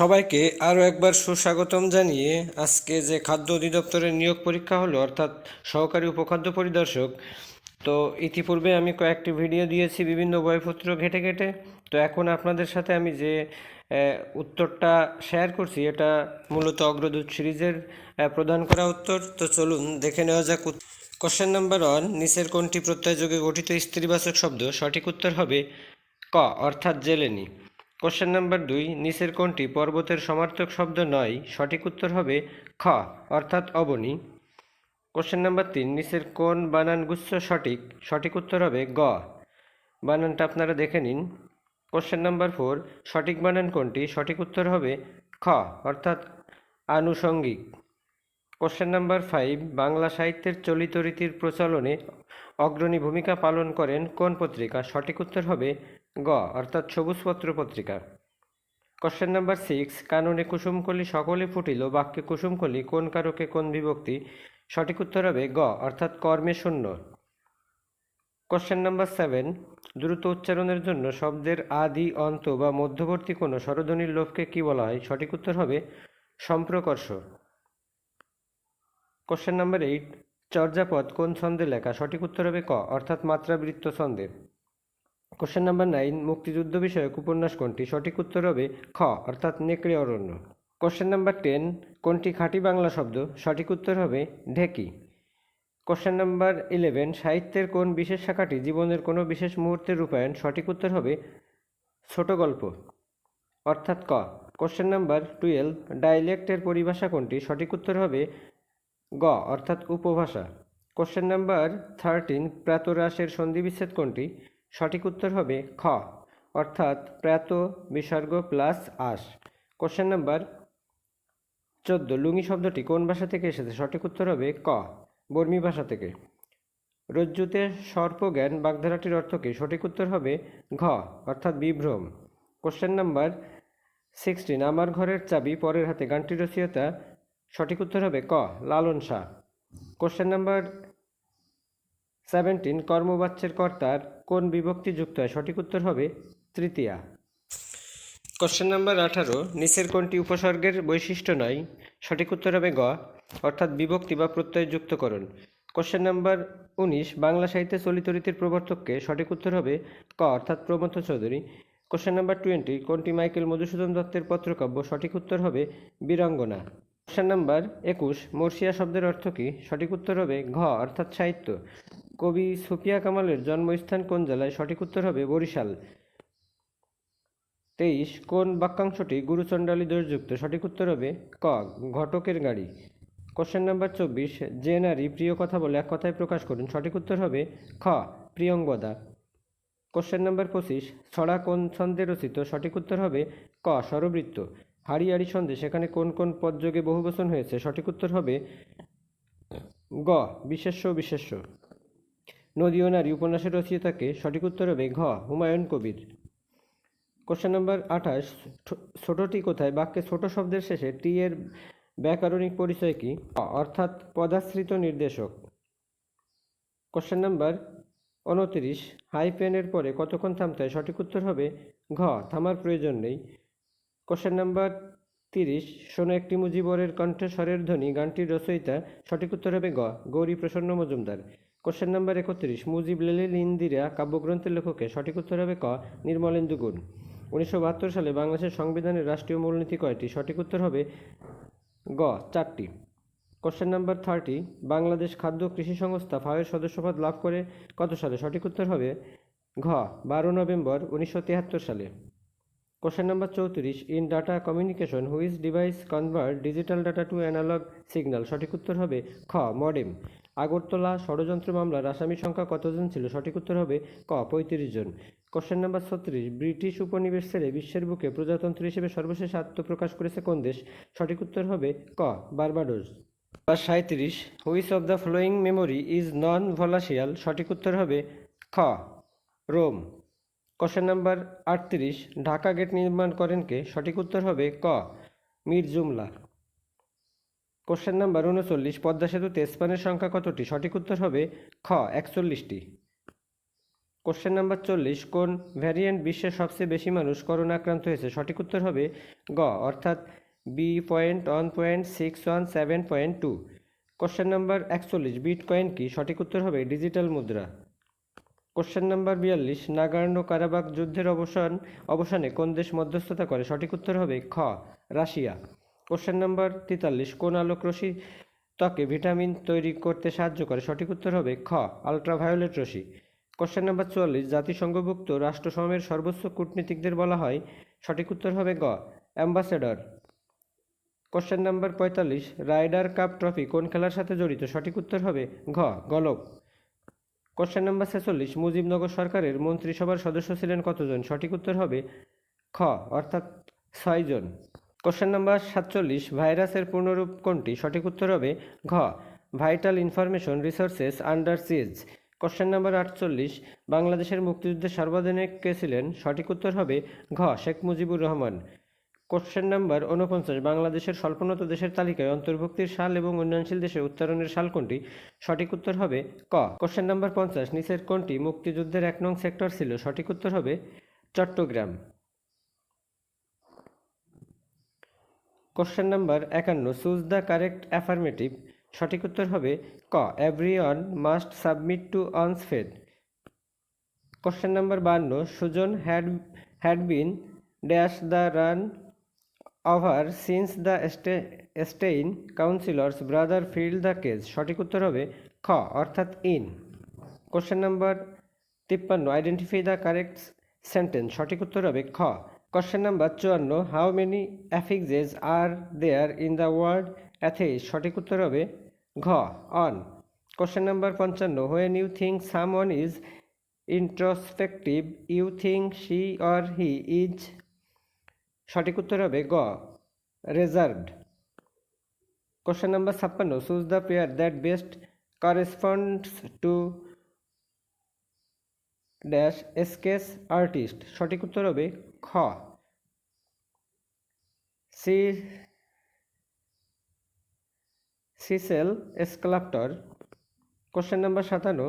সবাইকে আরও একবার সুস্বাগতম জানিয়ে আজকে যে খাদ্য অধিদপ্তরের নিয়োগ পরীক্ষা হলো, অর্থাৎ সহকারী উপখাদ্য পরিদর্শক, তো ইতিপূর্বে আমি কয়েকটি ভিডিও দিয়েছি বিভিন্ন বইপত্র ঘেটে ঘেটে। তো এখন আপনাদের সাথে আমি যে উত্তরটা শেয়ার করছি, এটা মূলত অগ্রদূত সিরিজের প্রদান করা উত্তর। তো চলুন দেখে নেওয়া যাক কোশ্চেন নাম্বার ওয়ান নিচের কোনটি প্রত্যয়যোগে গঠিত স্ত্রীবাচক শব্দ? সঠিক উত্তর হবে ক, অর্থাৎ জেলেনি। কোশ্চেন নাম্বার দুই, নিচের কোনটি পর্বতের সমার্থক শব্দ নয়? সঠিক উত্তর হবে খ, অর্থাৎ অবনী। কোশ্চেন নাম্বার তিন, নিচের কোন বানান গুচ্ছ সঠিক? সঠিক উত্তর হবে গ। বানানটা আপনারা দেখে নিন। কোশ্চেন নাম্বার ফোর সঠিক বানান কোনটি? সঠিক উত্তর হবে খ, অর্থাৎ আনুষঙ্গিক। কোশ্চেন নাম্বার ফাইভ বাংলা সাহিত্যের চলিত রীতির প্রচলনে অগ্রণী ভূমিকা পালন করেন কোন পত্রিকা? সঠিক উত্তর হবে গ, অর্থাৎ সবুজপত্র পত্রিকা। কোশ্চেন নাম্বার সিক্স কাননে কুসুমকলি সকলে ফুটিল, বাক্যে কুসুমকলি কোন কারকে কোন বিভক্তি? সঠিক উত্তর হবে গ, অর্থাৎ কর্মে শূন্য। কোশ্চেন নাম্বার সেভেন দ্রুত উচ্চারণের জন্য শব্দের আদি, অন্ত বা মধ্যবর্তী কোনো স্বরধ্বনির লোভকে কি বলা হয়? সঠিক উত্তর হবে সম্প্রকর্ষ। কোশ্চেন নাম্বার এইট চর্যাপদ কোন ছন্দে লেখা? সঠিক উত্তর হবে ক, অর্থাৎ মাত্রাবৃত্ত ছন্দে। কোশ্চেন নাম্বার নাইন মুক্তিযুদ্ধ বিষয়ক উপন্যাস কোনটি? সঠিক উত্তর হবে খ, অর্থাৎ নেকড়ে অরণ্য। কোশ্চেন নাম্বার টেন কোনটি খাঁটি বাংলা শব্দ? সঠিক উত্তর হবে ঢেকি। কোশ্চেন নাম্বার ইলেভেন সাহিত্যের কোন বিশেষ শাখাটি জীবনের কোনো বিশেষ মুহূর্তের রূপায়ণ? সঠিক উত্তর হবে ছোট গল্প, অর্থাৎ ক। কোশ্চেন নাম্বার টুয়েলভ ডাইলেক্টের পরিভাষা কোনটি? সঠিক উত্তর হবে গ, অর্থাৎ উপভাষা। কোশ্চেন নাম্বার থার্টিন প্রাতরাসের সন্ধিবিচ্ছেদ কোনটি? সঠিক উত্তর হবে খ, অর্থাৎ প্রাত বিসর্গ প্লাস আস। কোশ্চেন নাম্বার চোদ্দ, লুঙ্গি শব্দটি কোন ভাষা থেকে এসেছে? সঠিক উত্তর হবে ক, বর্মী ভাষা থেকে। রজ্জুতে সর্পজ্ঞান বাগধারাটির অর্থ কী? সঠিক উত্তর হবে ঘ, অর্থাৎ বিভ্রম। কোশ্চেন নাম্বার সিক্সটিন আমার ঘরের চাবি পরের হাতে, গানটির রচয়িতা, সঠিক উত্তর হবে ক, Lalon Shah. Question number seventeen কর্মবাচ্যের কর্তার কোন বিভক্তি যুক্ত হয়? সঠিক উত্তর হবে তৃতীয়া। কোশ্চেন নাম্বার আঠারো, নিচের কোনটি উপসর্গের বৈশিষ্ট্য নয়? সঠিক উত্তর হবে গ, অর্থাৎ বিভক্তি বা প্রত্যয় যুক্তকরণ কোশ্চেন নাম্বার উনিশ, বাংলা সাহিত্যে চলিত রীতির প্রবর্তককে সঠিক উত্তর হবে ক, অর্থাৎ Pramatha Chaudhuri. Question number twenty কোনটি মাইকেল মধুসূদন দত্তের পত্রকাব্য? সঠিক উত্তর হবে বীরাঙ্গনা। কোশ্চেন নাম্বার একুশ মর্ষিয়া শব্দের অর্থ কী? সঠিক উত্তর হবে ঘ, অর্থাৎ সাহিত্য। কবি সুফিয়া কামালের জন্মস্থান কোন জেলায়? সঠিক উত্তর হবে বরিশাল। তেইশ, কোন বাক্যাংশটি গুরুচণ্ডালী দোষযুক্ত সঠিক উত্তর হবে ক, ঘটকের গাড়ি। কোশ্চেন নাম্বার চব্বিশ, যে নারী প্রিয় কথা বলে এক কথায় প্রকাশ করুন? সঠিক উত্তর হবে খ প্রিয়ঙ্বদা কোশ্চেন নাম্বার পঁচিশ, ছড়া কোন ছন্দে রচিত? সঠিক উত্তর হবে ক, স্বরবৃত্ত। হাড়ি হাড়ি ছন্দে সেখানে কোন কোন পদযোগে বহুবচন হয়েছে? সঠিক উত্তর হবে গ, বিশেষ্য বিশেষ্য। নদী ও নারী উপন্যাসের রচয়িতাকে সঠিক উত্তর হবে ঘ, হুমায়ুন কবির। কোশ্চেন নাম্বার আঠাশ ছোটটি কোথায়? বাক্যে ছোট শব্দের শেষে টি এর ব্যাকরণিক পরিচয় কি? অর্থাৎ পদাশ্রিত নির্দেশক। কোশ্চেন নাম্বার উনত্রিশ হাই পেনের পরে কতক্ষণ থামতে সঠিক উত্তর হবে ঘ, থামার প্রয়োজন নেই। কোশ্চেন নাম্বার তিরিশ। শোনো, একটি মুজিবরের কণ্ঠস্বরের ধ্বনি, গানটির রচয়িতা সঠিক উত্তর হবে গ, গৌরী প্রসন্ন মজুমদার। কোশ্চেন নাম্বার একত্রিশ। মুজিব লেলিল ইন্দিরা কাব্যগ্রন্থের লেখকে সঠিক উত্তর হবে ক নির্মলেন্দু গুণ। উনিশশো বাহাত্তর সালে বাংলাদেশের সংবিধানের রাষ্ট্রীয় মূলনীতি কয়টি? সঠিক উত্তর হবে গ, চারটি। কোশ্চেন নাম্বার থার্টি বাংলাদেশ খাদ্য কৃষি সংস্থা ফাওয়ের সদস্যপদ লাভ করে কত সালে? সঠিক উত্তর হবে ঘ, বারো নভেম্বর উনিশশো তিয়াত্তর সালে। কোশ্চেন নাম্বার চৌত্রিশ in data communication which device convert digital data to analog signal সঠিক উত্তর হবে খ মডেম আগরতলা ষড়যন্ত্র মামলার আসামির সংখ্যা কতজন ছিল? সঠিক উত্তর হবে ক, পঁয়ত্রিশ জন। কোশ্চেন নাম্বার ছত্রিশ, ব্রিটিশ উপনিবেশ ছেড়ে বিশ্বের বুকে প্রজাতন্ত্র হিসেবে সর্বশেষ আত্মপ্রকাশ করেছে কোন দেশ? সঠিক উত্তর হবে ক, বার্বাডোস। বা সাঁত্রিশ which of the following memory is non volatile সঠিক উত্তর হবে খ, রোম। কোশ্চেন নাম্বার আটত্রিশ। ঢাকা গেট নির্মাণ করেন কে? সঠিক উত্তর হবে ক। মীর জুমলা। কোশ্চেন নাম্বার উনচল্লিশ। পদ্মা সেতুতে স্পানের সংখ্যা কতটি? সঠিক উত্তর হবে খ, একচল্লিশটি। কোশ্চেন নাম্বার চল্লিশ। কোন ভ্যারিয়েন্ট বিশ্বের সবচেয়ে বেশি মানুষ করোনা আক্রান্ত হয়েছে? সঠিক উত্তর হবে গ, অর্থাৎ B point one point six one seven point two question number একচল্লিশ। বিট কয়েন কি? সঠিক উত্তর হবে ডিজিটাল মুদ্রা। কোশ্চেন নাম্বার বিয়াল্লিশ নাগার্ণ কারাবাগ যুদ্ধের অবসান, অবসানে কোন দেশ মধ্যস্থতা করে? সঠিক উত্তর হবে খ, রাশিয়া। কোশ্চেন নাম্বার তেতাল্লিশ, কোন আলোক রশ্মি ত্বকে ভিটামিন তৈরি করতে সাহায্য করে? সঠিক উত্তর হবে খ আলট্রাভায়োলেট রশ্মি। কোশ্চেন নাম্বার চুয়াল্লিশ, জাতিসংঘভুক্ত রাষ্ট্রসমূহের সর্বোচ্চ কূটনীতিকদের বলা হয়। সঠিক উত্তর হবে গ, অ্যাম্বাসেডর। কোশ্চেন নাম্বার পঁয়তাল্লিশ, রাইডার কাপ ট্রফি কোন খেলার সাথে জড়িত? সঠিক উত্তর হবে ঘ, গলফ। কোশ্চেন নাম্বার ছেচল্লিশ, মুজিবনগর সরকারের মন্ত্রিসভার সদস্য ছিলেন কতজন? সঠিক উত্তর হবে খ, অর্থাৎ ছয়জন কোশ্চেন নাম্বার সাতচল্লিশ, ভাইরাসের পূর্ণরূপ কোনটি? সঠিক উত্তর হবে ঘ vital information resources under siege question number আটচল্লিশ, বাংলাদেশের মুক্তিযুদ্ধের সর্বাধিনায়ক কে ছিলেন? সঠিক উত্তর হবে ঘ, শেখ মুজিবুর রহমান। কোশ্চেন নাম্বার উনপঞ্চাশ বাংলাদেশের স্বল্পোন্নত দেশের তালিকায় অন্তর্ভুক্তির সাল এবং উন্নয়নশীল দেশে উত্তরণের সাল কোনটি? সঠিক উত্তর হবে ক। কোশ্চেন নাম্বার পঞ্চাশ, নিচের কোনটি মুক্তিযুদ্ধের এক নং সেক্টর ছিল? সঠিক উত্তর হবে চট্টগ্রাম। কোশ্চেন নাম্বার একান্ন চুজ দ্য কারেক্ট অ্যাফার্মেটিভ? সঠিক উত্তর হবে ক, everyone must submit to one's fate. Question number বান্ন, Sujan had had been dash the run over since the stain councillors brother field the cage সঠিক উত্তর হবে খ, অর্থাৎ ইন। কোশ্চেন নাম্বার তিপ্পান্ন, আইডেন্টিফাই দ্য কারেক্ট সেন্টেন্স। সঠিক উত্তর হবে খ। কোশ্চেন নাম্বার চুয়ান্ন, how many affixes are there in the word atheist? সঠিক উত্তর হবে ঘ, অন। কোশ্চেন নাম্বার পঞ্চান্ন, when you think someone is introspective, you think she or he is সঠিক উত্তর হবে গ রেজার্ভড কোশ্চেন নাম্বার ছাপ্পান্ন choose the pair that best corresponds to dash sketches artist সঠিক উত্তর হবে খ। C chisel sculptor question number সাতান্ন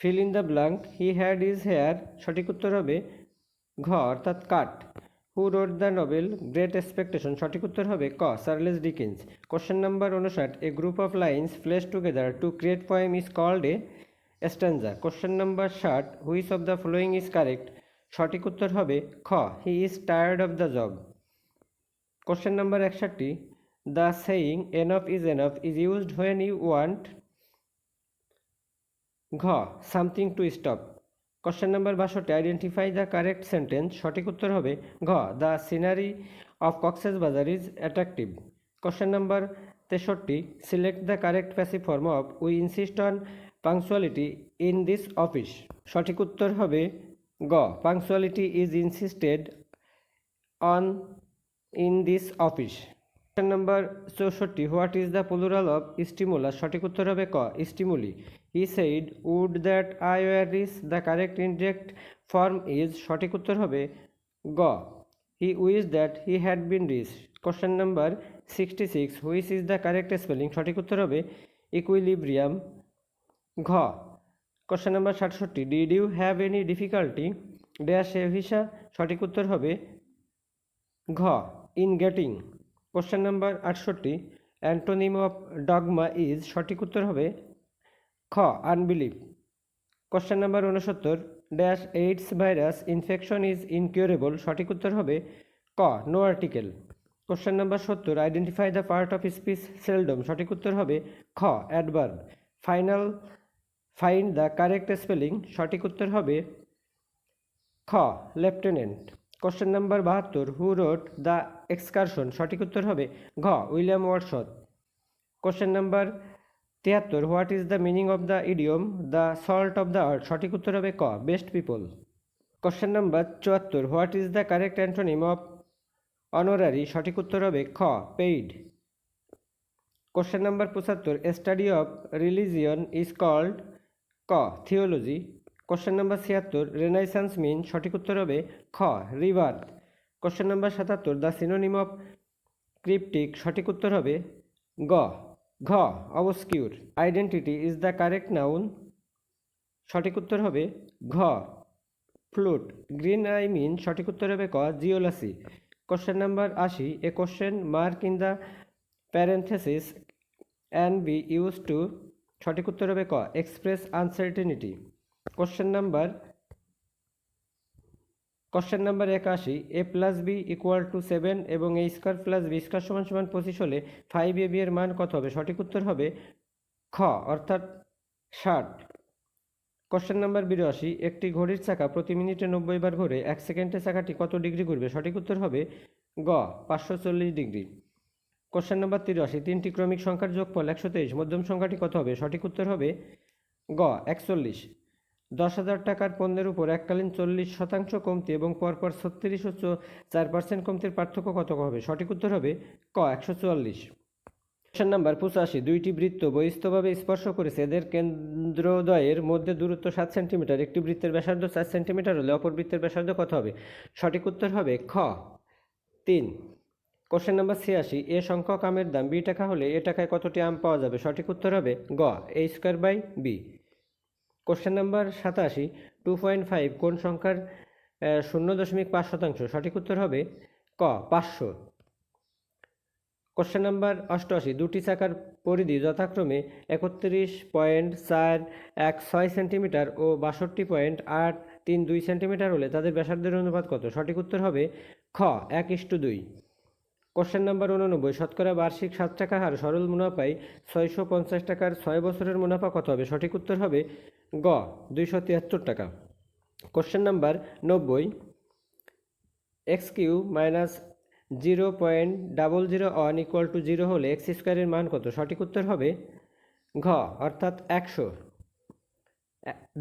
fill in the blank he had is hair সঠিক উত্তর হবে ঘ অর্থাৎ cut. Who wrote the novel great expectation সঠিক উত্তর হবে ক সার্লেস ডিকিন্স কোশ্চেন নাম্বার উনষাট a group of lines place together to create poem is called a stanza question number ষাট which of the following is correct সঠিক উত্তর হবে খ he is tired of the job question number একষট্টি the saying enough is enough is used when you want ঘ something to stop question number বাষট্টি identify the correct sentence সঠিক উত্তর হবে ঘ the scenery of Cox's Bazar is attractive question number তেষট্টি select the correct passive form of we insist on punctuality in this office সঠিক উত্তর হবে গ punctuality is insisted on in this office number চৌষট্টি what is the plural of stimulus সঠিক উত্তর হবে ক stimuli he said would that I were is the correct indirect form is সঠিক উত্তর হবে গ। He wished that he had been rich question number sixty six which is the correct spelling সঠিক উত্তর হবে ইকুইলিব্রিয়াম ঘ। কোশ্চেন নাম্বার সাতষট্টি did you have any difficulty dash a visa সঠিক উত্তর হবে ঘ। ইন গেটিং কোশ্চেন নাম্বার আটষট্টি অ্যান্টোনিম অফ ডগমা ইজ সঠিক উত্তর হবে খ আনবিলিভ কোশ্চেন নাম্বার উনসত্তর dash AIDS virus infection is incurable সঠিক উত্তর হবে ক নো আর্টিকেল কোশ্চেন নাম্বার সত্তর identify the part of speech seldom সঠিক উত্তর হবে খ adverb final find the correct spelling সঠিক উত্তর হবে খ লেফটেন্যান্ট কোশ্চেন নাম্বার বাহাত্তর হু রোড দ্য এক্সকারশন সঠিক উত্তর হবে ঘ, উইলিয়াম ওয়ার্ডসথ কোশ্চেন নাম্বার তিয়াত্তর, what is the meaning of the idiom? The salt of the earth. সঠিক উত্তর হবে ক, বেস্ট পিপল। কোশ্চেন নাম্বার চুয়াত্তর, what is the correct antonym of honorary? সঠিক উত্তর হবে খ, পেইড। কোশ্চেন নাম্বার পঁচাত্তর study of religion is called ক, থিওলজি। কোশ্চেন নাম্বার ছিয়াত্তর, রেনাইসান্স মিন? সঠিক উত্তর হবে খ, রিভার। কোশ্চেন নাম্বার সাতাত্তর, দ্য সিনোনিম অফ ক্রিপ্টিক? সঠিক উত্তর হবে গ ঘ obscure identity is the correct noun সঠিক উত্তর হবে ঘ ফ্লুট গ্রিন আই মিন সঠিক উত্তর হবে ক জিওলাসি কোশ্চেন নাম্বার আশি a question mark in the parenthesis and be use to সঠিক উত্তর হবে ক express uncertainty question number question number একাশি A plus B equal to seven এবং A square plus B square সমান সমান পঁচিশ হলে ফাইভ এ বি এর মান কত হবে? সঠিক উত্তর হবে খ, অর্থাৎ ষাট। কোশ্চেন নাম্বার বিরাশি, একটি ঘড়ির চাকা প্রতি মিনিটে নব্বই বার ঘুরে এক সেকেন্ডে চাকাটি কত ডিগ্রি ঘুরবে? সঠিক উত্তর হবে গ, পাঁচশো চল্লিশ ডিগ্রি। কোশ্চেন নাম্বার তিরাশি, তিনটি ক্রমিক সংখ্যার যোগফল একশো তেইশ, মধ্যম সংখ্যাটি কত হবে? সঠিক উত্তর হবে গ, একচল্লিশ। দশ হাজার টাকার পণ্যের উপর এককালীন চল্লিশ শতাংশ কমতি এবং পরপর ছত্রিশ ও চার পার্সেন্ট কমতির পার্থক্য কত হবে? সঠিক উত্তর হবে ক, একশো চুয়াল্লিশ। কোশ্চেন নাম্বার পঁচাশি, দুইটি বৃত্ত বহিস্থভাবে স্পর্শ করেছে। এদের কেন্দ্রদ্বয়ের মধ্যে দূরত্ব সাত সেন্টিমিটার একটি বৃত্তের ব্যাসার্ধ চার সেন্টিমিটার হলে অপর বৃত্তের ব্যাসার্ধ কত হবে? সঠিক উত্তর হবে খ, তিন। কোশ্চেন নাম্বার ছিয়াশি, এ সংখ্যক আমের দাম বি টাকা হলে এ টাকায় কতটি আম পাওয়া যাবে? সঠিক উত্তর হবে গ A square by B question number সাতাশি টু পয়েন্ট ফাইভ কোন সংখ্যার শূন্য দশমিক পাঁচ শতাংশ? সঠিক উত্তর হবে ক, পাঁচশো। কোশ্চেন নাম্বার অষ্টআশি, দুটি চাকার পরিধি যথাক্রমে একত্রিশ পয়েন্ট চার এক ছয় সেন্টিমিটার ও বাষট্টি পয়েন্ট আট তিন দুই সেন্টিমিটার হলে তাদের ব্যাসার্ধের অনুপাত কত? সঠিক উত্তর হবে খ, এক ইস্টু দুই। কোশ্চেন নাম্বার উননব্বই, শতকরা বার্ষিক সাত টাকা হার সরল মুনাফায় ছয়শো পঞ্চাশ টাকার ছয় বছরের মুনাফা কত হবে? সঠিক উত্তর হবে গ, দুইশো তিয়াত্তর টাকা। কোশ্চেন নাম্বার নব্বই। X cube minus zero point double zero one equal to zero হলে এক্স স্কোয়ারের মান কত? সঠিক উত্তর হবে ঘ, অর্থাৎ একশো।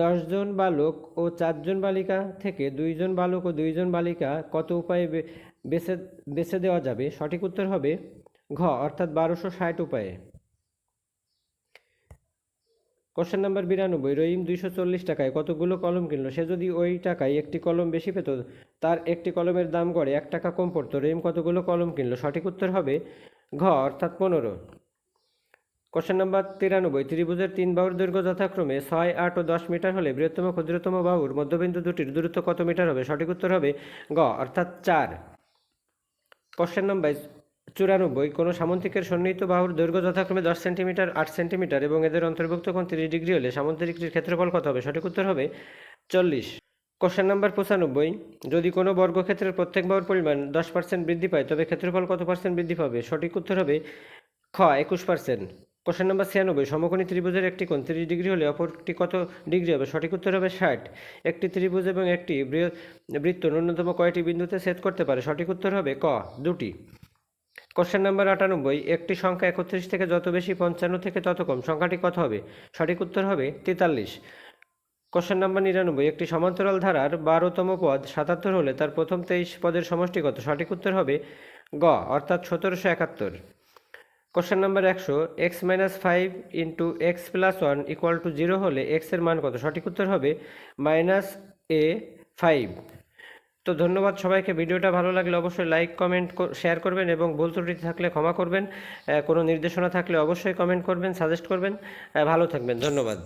দশজন বালক ও চারজন বালিকা থেকে দুইজন বালক ও দুইজন বালিকা কত উপায়ে বেছে বেছে দেওয়া যাবে? সঠিক উত্তর হবে ঘ, অর্থাৎ বারোশো ষাট উপায়ে। কোশ্চেন নাম্বার বিরানব্বই, রহিম দুইশো চল্লিশ টাকায় কতগুলো কলম কিনলো? সে যদি ওই টাকায় একটি কলম বেশি পেত, তার একটি কলমের দাম গড়ে এক টাকা কম পড়তো। রহিম, কতগুলো কলম কিনলো? সঠিক উত্তর হবে ঘ, অর্থাৎ পনেরো। কোশ্চেন নাম্বার তিরানব্বই, ত্রিভুজের তিন বাহুর দৈর্ঘ্য যথাক্রমে ছয়, আট ও দশ মিটার হলে বৃহত্তম ক্ষুদ্রতম বাহুর মধ্যবিন্দু দুটির দূরত্ব কত মিটার হবে? সঠিক উত্তর হবে গ অর্থাৎ চার। কোশ্চেন নাম্বার চুরানব্বই, কোনো সামন্তিকের সন্নিহিত বাহুর দৈর্ঘ্য যথাক্রমে দশ সেন্টিমিটার, আট সেন্টিমিটার এবং এদের অন্তর্ভুক্ত কোণ তিরিশ ডিগ্রি হলে সামন্তিকটির ক্ষেত্রফল কত হবে? সঠিক উত্তর হবে চল্লিশ। কোশ্চেন নাম্বার পঁচানব্বই, যদি কোনো বর্গক্ষেত্রের প্রত্যেক বাহুর পরিমাণ দশ পার্সেন্ট বৃদ্ধি পায়, তবে ক্ষেত্রফল কত পার্সেন্ট বৃদ্ধি পাবে? সঠিক উত্তর হবে খ, একুশ পার্সেন্ট কোশ্চেন নাম্বার ছিয়ানব্বই, সমকোণী ত্রিভুজের একটি কোণ তিরিশ ডিগ্রি হলে অপরটি কত ডিগ্রি হবে? সঠিক উত্তর হবে ষাট। একটি ত্রিভুজ এবং একটি বৃত্ত ন্যূনতম কয়টি বিন্দুতে ছেদ করতে পারে? সঠিক উত্তর হবে ক, দুটি। কোশ্চেন নাম্বার আটানব্বই, একটি সংখ্যা একত্রিশ থেকে যত বেশি পঞ্চান্ন থেকে তত কম। সংখ্যাটি কত হবে? সঠিক উত্তর হবে তেতাল্লিশ। কোশ্চেন নাম্বার নিরানব্বই, একটি সমান্তরাল ধারার বারোতম পদ সাতাত্তর হলে তার প্রথম তেইশ পদের সমষ্টি কত? সঠিক উত্তর হবে গ, অর্থাৎ সতেরোশো একাত্তর। কোশ্চেন নাম্বার একশো X minus five into X plus one equal to zero হলে এক্সের মান কত? সঠিক উত্তর হবে মাইনাস এ ফাইভ তো ধন্যবাদ সবাইকে। ভিডিওটা ভালো লাগলে অবশ্যই লাইক কমেন্ট শেয়ার করবেন এবং ভুল ত্রুটি থাকলে ক্ষমা করবেন। কোনো নির্দেশনা থাকলে অবশ্যই কমেন্ট করবেন সাজেস্ট করবেন। ভালো থাকবেন। ধন্যবাদ।